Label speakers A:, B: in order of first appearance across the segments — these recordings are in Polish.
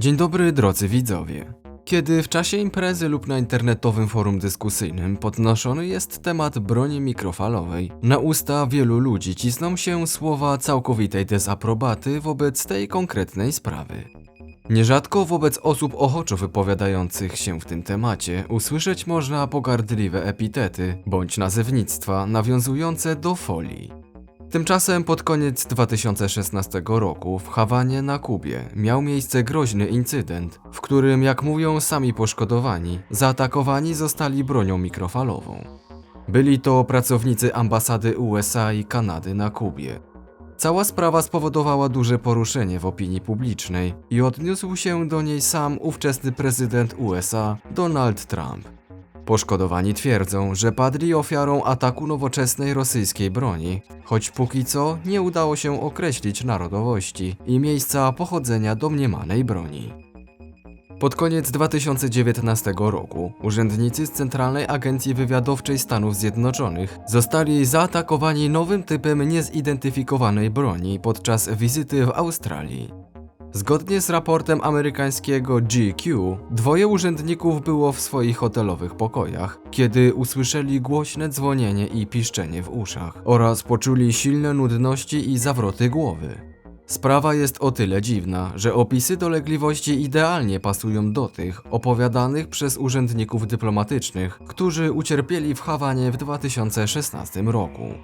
A: Dzień dobry drodzy widzowie. Kiedy w czasie imprezy lub na internetowym forum dyskusyjnym podnoszony jest temat broni mikrofalowej, na usta wielu ludzi cisną się słowa całkowitej dezaprobaty wobec tej konkretnej sprawy. Nierzadko wobec osób ochoczo wypowiadających się w tym temacie usłyszeć można pogardliwe epitety bądź nazewnictwa nawiązujące do folii. Tymczasem pod koniec 2016 roku w Hawanie na Kubie miał miejsce groźny incydent, w którym, jak mówią sami poszkodowani, zaatakowani zostali bronią mikrofalową. Byli to pracownicy ambasady USA i Kanady na Kubie. Cała sprawa spowodowała duże poruszenie w opinii publicznej i odniósł się do niej sam ówczesny prezydent USA Donald Trump. Poszkodowani twierdzą, że padli ofiarą ataku nowoczesnej rosyjskiej broni, choć póki co nie udało się określić narodowości i miejsca pochodzenia domniemanej broni. Pod koniec 2019 roku urzędnicy z Centralnej Agencji Wywiadowczej Stanów Zjednoczonych zostali zaatakowani nowym typem niezidentyfikowanej broni podczas wizyty w Australii. Zgodnie z raportem amerykańskiego GQ, dwoje urzędników było w swoich hotelowych pokojach, kiedy usłyszeli głośne dzwonienie i piszczenie w uszach oraz poczuli silne nudności i zawroty głowy. Sprawa jest o tyle dziwna, że opisy dolegliwości idealnie pasują do tych opowiadanych przez urzędników dyplomatycznych, którzy ucierpieli w Hawanie w 2016 roku.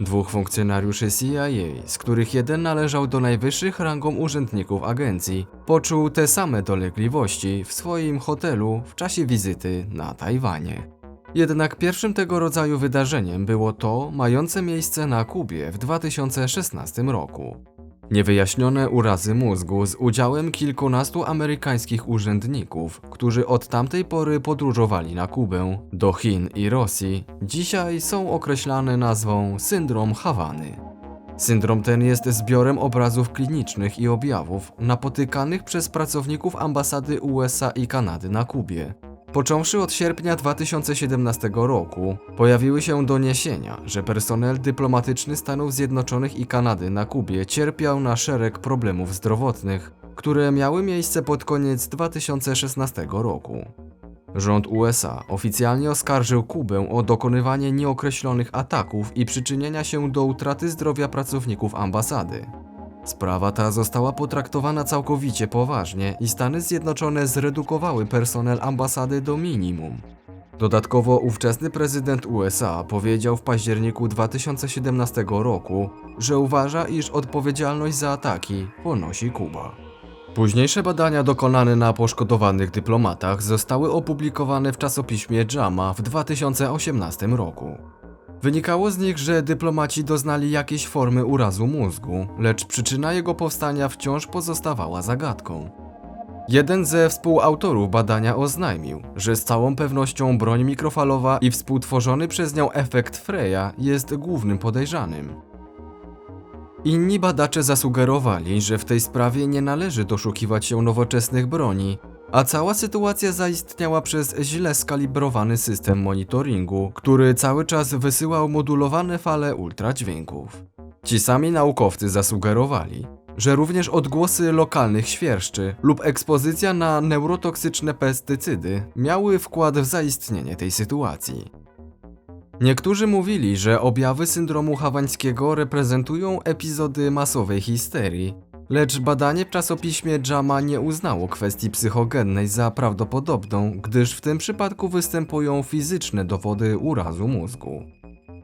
A: Dwóch funkcjonariuszy CIA, z których jeden należał do najwyższych rangą urzędników agencji, poczuł te same dolegliwości w swoim hotelu w czasie wizyty na Tajwanie. Jednak pierwszym tego rodzaju wydarzeniem było to mające miejsce na Kubie w 2016 roku. Niewyjaśnione urazy mózgu z udziałem kilkunastu amerykańskich urzędników, którzy od tamtej pory podróżowali na Kubę, do Chin i Rosji, dzisiaj są określane nazwą syndrom Hawany. Syndrom ten jest zbiorem obrazów klinicznych i objawów napotykanych przez pracowników ambasady USA i Kanady na Kubie. Począwszy od sierpnia 2017 roku, pojawiły się doniesienia, że personel dyplomatyczny Stanów Zjednoczonych i Kanady na Kubie cierpiał na szereg problemów zdrowotnych, które miały miejsce pod koniec 2016 roku. Rząd USA oficjalnie oskarżył Kubę o dokonywanie nieokreślonych ataków i przyczynienia się do utraty zdrowia pracowników ambasady. Sprawa ta została potraktowana całkowicie poważnie i Stany Zjednoczone zredukowały personel ambasady do minimum. Dodatkowo ówczesny prezydent USA powiedział w październiku 2017 roku, że uważa, iż odpowiedzialność za ataki ponosi Kuba. Późniejsze badania dokonane na poszkodowanych dyplomatach zostały opublikowane w czasopiśmie JAMA w 2018 roku. Wynikało z nich, że dyplomaci doznali jakiejś formy urazu mózgu, lecz przyczyna jego powstania wciąż pozostawała zagadką. Jeden ze współautorów badania oznajmił, że z całą pewnością broń mikrofalowa i współtworzony przez nią efekt Freya jest głównym podejrzanym. Inni badacze zasugerowali, że w tej sprawie nie należy doszukiwać się nowoczesnych broni, a cała sytuacja zaistniała przez źle skalibrowany system monitoringu, który cały czas wysyłał modulowane fale ultradźwięków. Ci sami naukowcy zasugerowali, że również odgłosy lokalnych świerszczy lub ekspozycja na neurotoksyczne pestycydy miały wkład w zaistnienie tej sytuacji. Niektórzy mówili, że objawy syndromu hawańskiego reprezentują epizody masowej histerii, lecz badanie w czasopiśmie JAMA nie uznało kwestii psychogennej za prawdopodobną, gdyż w tym przypadku występują fizyczne dowody urazu mózgu.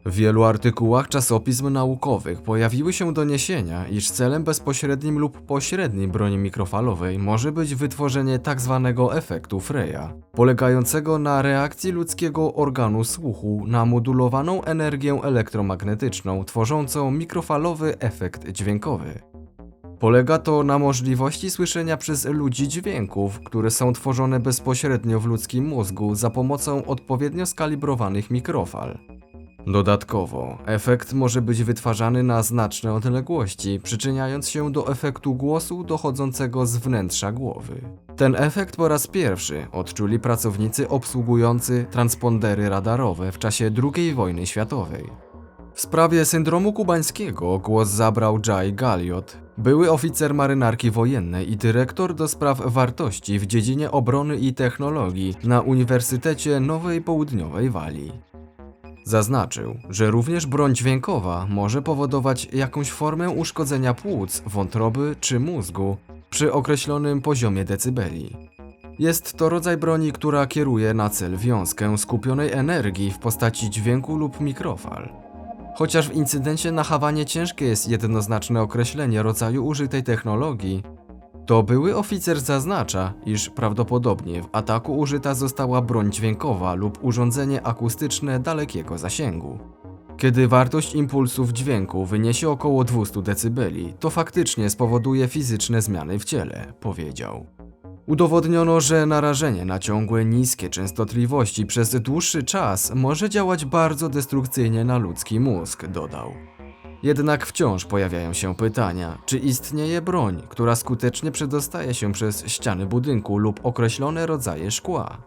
A: W wielu artykułach czasopism naukowych pojawiły się doniesienia, iż celem bezpośrednim lub pośrednim broni mikrofalowej może być wytworzenie tzw. efektu Freya, polegającego na reakcji ludzkiego organu słuchu na modulowaną energię elektromagnetyczną tworzącą mikrofalowy efekt dźwiękowy. Polega to na możliwości słyszenia przez ludzi dźwięków, które są tworzone bezpośrednio w ludzkim mózgu za pomocą odpowiednio skalibrowanych mikrofal. Dodatkowo, efekt może być wytwarzany na znaczne odległości, przyczyniając się do efektu głosu dochodzącego z wnętrza głowy. Ten efekt po raz pierwszy odczuli pracownicy obsługujący transpondery radarowe w czasie II wojny światowej. W sprawie syndromu kubańskiego głos zabrał Jay Galliot, były oficer marynarki wojennej i dyrektor do spraw wartości w dziedzinie obrony i technologii na Uniwersytecie Nowej Południowej Walii. Zaznaczył, że również broń dźwiękowa może powodować jakąś formę uszkodzenia płuc, wątroby czy mózgu przy określonym poziomie decybeli. Jest to rodzaj broni, która kieruje na cel wiązkę skupionej energii w postaci dźwięku lub mikrofal. Chociaż w incydencie na Hawanie ciężkie jest jednoznaczne określenie rodzaju użytej technologii, to były oficer zaznacza, iż prawdopodobnie w ataku użyta została broń dźwiękowa lub urządzenie akustyczne dalekiego zasięgu. Kiedy wartość impulsów dźwięku wyniesie około 200 dB, to faktycznie spowoduje fizyczne zmiany w ciele, powiedział. Udowodniono, że narażenie na ciągłe niskie częstotliwości przez dłuższy czas może działać bardzo destrukcyjnie na ludzki mózg, dodał. Jednak wciąż pojawiają się pytania, czy istnieje broń, która skutecznie przedostaje się przez ściany budynku lub określone rodzaje szkła.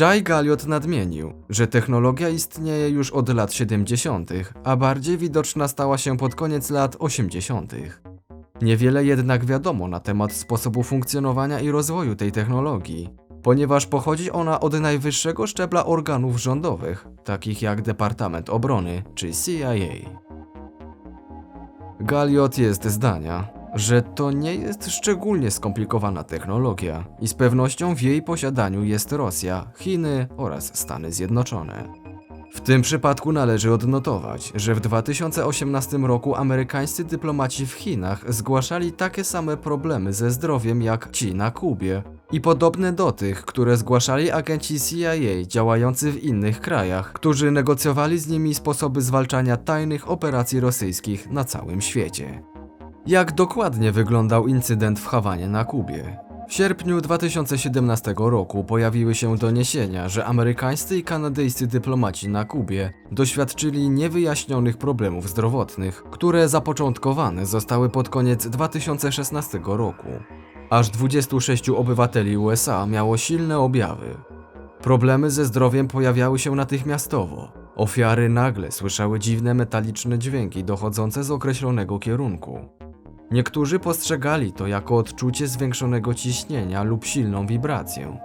A: Jay Galliot nadmienił, że technologia istnieje już od lat 70., a bardziej widoczna stała się pod koniec lat 80. Niewiele jednak wiadomo na temat sposobu funkcjonowania i rozwoju tej technologii, ponieważ pochodzi ona od najwyższego szczebla organów rządowych, takich jak Departament Obrony czy CIA. Galliot jest zdania, że to nie jest szczególnie skomplikowana technologia i z pewnością w jej posiadaniu jest Rosja, Chiny oraz Stany Zjednoczone. W tym przypadku należy odnotować, że w 2018 roku amerykańscy dyplomaci w Chinach zgłaszali takie same problemy ze zdrowiem jak ci na Kubie i podobne do tych, które zgłaszali agenci CIA działający w innych krajach, którzy negocjowali z nimi sposoby zwalczania tajnych operacji rosyjskich na całym świecie. Jak dokładnie wyglądał incydent w Hawanie na Kubie? W sierpniu 2017 roku pojawiły się doniesienia, że amerykańscy i kanadyjscy dyplomaci na Kubie doświadczyli niewyjaśnionych problemów zdrowotnych, które zapoczątkowane zostały pod koniec 2016 roku. Aż 26 obywateli USA miało silne objawy. Problemy ze zdrowiem pojawiały się natychmiastowo. Ofiary nagle słyszały dziwne metaliczne dźwięki dochodzące z określonego kierunku. Niektórzy postrzegali to jako odczucie zwiększonego ciśnienia lub silną wibrację.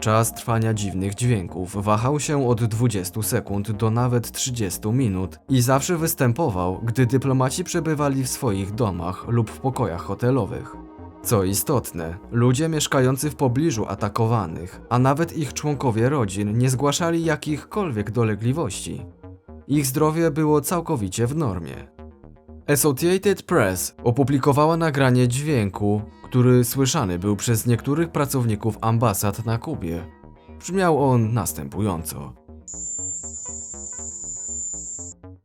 A: Czas trwania dziwnych dźwięków wahał się od 20 sekund do nawet 30 minut i zawsze występował, gdy dyplomaci przebywali w swoich domach lub w pokojach hotelowych. Co istotne, ludzie mieszkający w pobliżu atakowanych, a nawet ich członkowie rodzin nie zgłaszali jakichkolwiek dolegliwości. Ich zdrowie było całkowicie w normie. Associated Press opublikowała nagranie dźwięku, który słyszany był przez niektórych pracowników ambasad na Kubie. Brzmiał on następująco.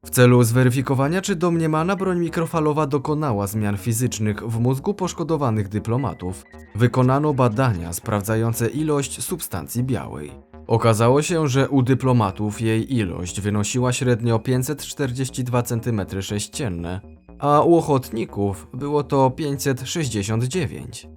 A: W celu zweryfikowania, czy domniemana broń mikrofalowa dokonała zmian fizycznych w mózgu poszkodowanych dyplomatów, wykonano badania sprawdzające ilość substancji białej. Okazało się, że u dyplomatów jej ilość wynosiła średnio 542 cm3, a u ochotników było to 569.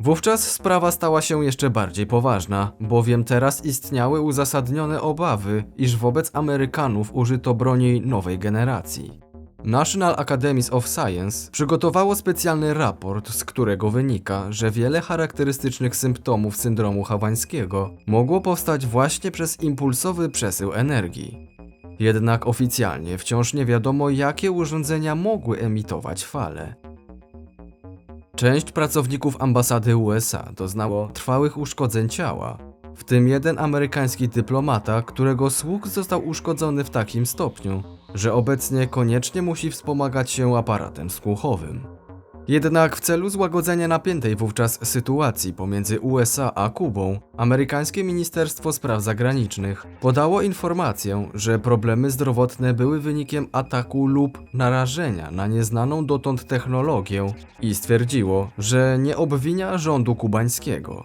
A: Wówczas sprawa stała się jeszcze bardziej poważna, bowiem teraz istniały uzasadnione obawy, iż wobec Amerykanów użyto broni nowej generacji. National Academies of Science przygotowało specjalny raport, z którego wynika, że wiele charakterystycznych symptomów syndromu hawańskiego mogło powstać właśnie przez impulsowy przesył energii. Jednak oficjalnie wciąż nie wiadomo, jakie urządzenia mogły emitować fale. Część pracowników ambasady USA doznało trwałych uszkodzeń ciała, w tym jeden amerykański dyplomata, którego słuch został uszkodzony w takim stopniu, że obecnie koniecznie musi wspomagać się aparatem słuchowym. Jednak w celu złagodzenia napiętej wówczas sytuacji pomiędzy USA a Kubą, amerykańskie Ministerstwo Spraw Zagranicznych podało informację, że problemy zdrowotne były wynikiem ataku lub narażenia na nieznaną dotąd technologię i stwierdziło, że nie obwinia rządu kubańskiego.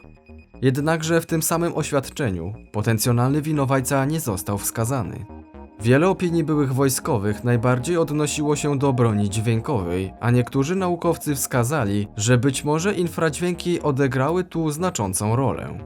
A: Jednakże w tym samym oświadczeniu potencjonalny winowajca nie został wskazany. Wiele opinii byłych wojskowych najbardziej odnosiło się do broni dźwiękowej, a niektórzy naukowcy wskazali, że być może infradźwięki odegrały tu znaczącą rolę.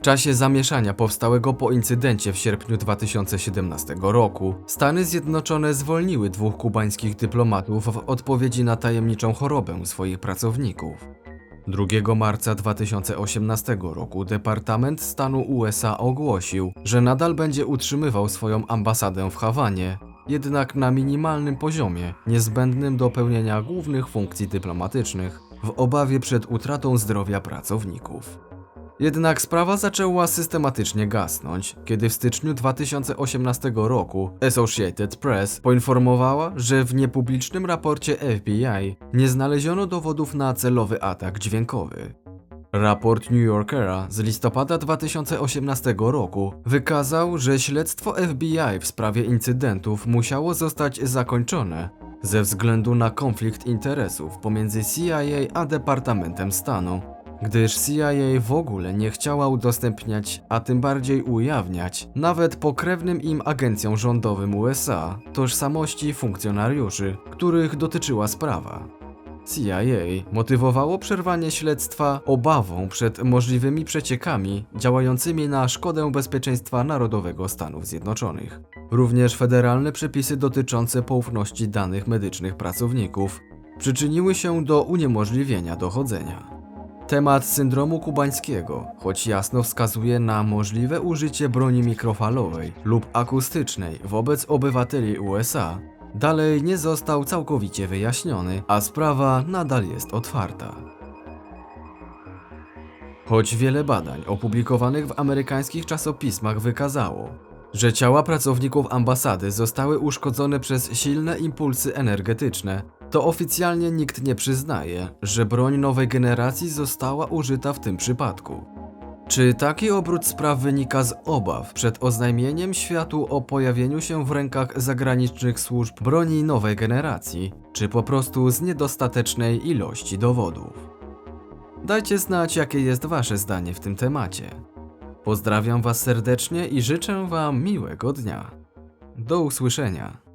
A: czasie zamieszania powstałego po incydencie w sierpniu 2017 roku, Stany Zjednoczone zwolniły dwóch kubańskich dyplomatów w odpowiedzi na tajemniczą chorobę swoich pracowników. 2 marca 2018 roku Departament Stanu USA ogłosił, że nadal będzie utrzymywał swoją ambasadę w Hawanie, jednak na minimalnym poziomie, niezbędnym do pełnienia głównych funkcji dyplomatycznych, w obawie przed utratą zdrowia pracowników. Jednak sprawa zaczęła systematycznie gasnąć, kiedy w styczniu 2018 roku Associated Press poinformowała, że w niepublicznym raporcie FBI nie znaleziono dowodów na celowy atak dźwiękowy. Raport New Yorkera z listopada 2018 roku wykazał, że śledztwo FBI w sprawie incydentów musiało zostać zakończone ze względu na konflikt interesów pomiędzy CIA a Departamentem Stanu, gdyż CIA w ogóle nie chciała udostępniać, a tym bardziej ujawniać, nawet pokrewnym im agencjom rządowym USA, tożsamości funkcjonariuszy, których dotyczyła sprawa. CIA motywowało przerwanie śledztwa obawą przed możliwymi przeciekami działającymi na szkodę bezpieczeństwa narodowego Stanów Zjednoczonych. Również federalne przepisy dotyczące poufności danych medycznych pracowników przyczyniły się do uniemożliwienia dochodzenia. Temat syndromu kubańskiego, choć jasno wskazuje na możliwe użycie broni mikrofalowej lub akustycznej wobec obywateli USA, dalej nie został całkowicie wyjaśniony, a sprawa nadal jest otwarta. Choć wiele badań opublikowanych w amerykańskich czasopismach wykazało, że ciała pracowników ambasady zostały uszkodzone przez silne impulsy energetyczne, to oficjalnie nikt nie przyznaje, że broń nowej generacji została użyta w tym przypadku. Czy taki obrót spraw wynika z obaw przed oznajmieniem światu o pojawieniu się w rękach zagranicznych służb broni nowej generacji, czy po prostu z niedostatecznej ilości dowodów? Dajcie znać, jakie jest Wasze zdanie w tym temacie. Pozdrawiam Was serdecznie i życzę Wam miłego dnia. Do usłyszenia.